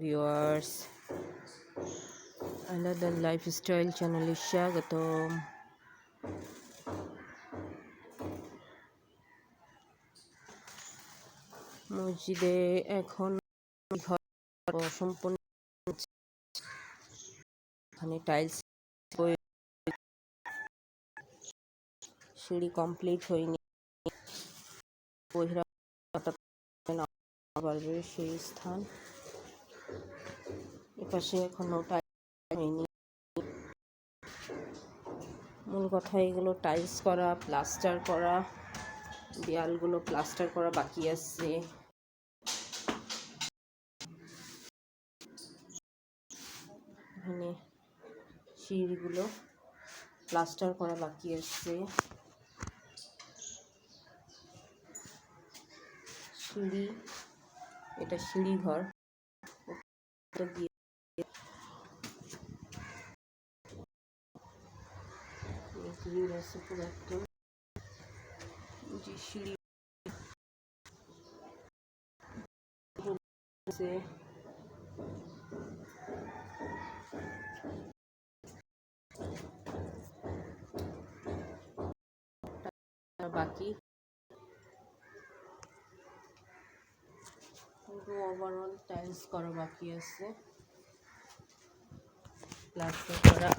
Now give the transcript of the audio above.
Viewers আলাদা lifestyle চ্যানেলে স্বাগতম মসজিদে এখন সম্পূর্ণ টাইলস সিঁড়ি কমপ্লিট হয়নি। সেই স্থান। এপাশে এখনও টাইলস হয়নি। মূল কথা এগুলো টাইলস করা প্লাস্টার করা, দেয়ালগুলো প্লাস্টার করা বাকি আছে। এখানে সিঁড়িগুলো প্লাস্টার করা বাকি আছে। সিঁড়ি, এটা সিঁড়ি ঘর আছে পুরো একদম যে সিঁড়ি বাকি? ওভারঅল টাইলস করা বাকি আছে। প্লাস্টার করা।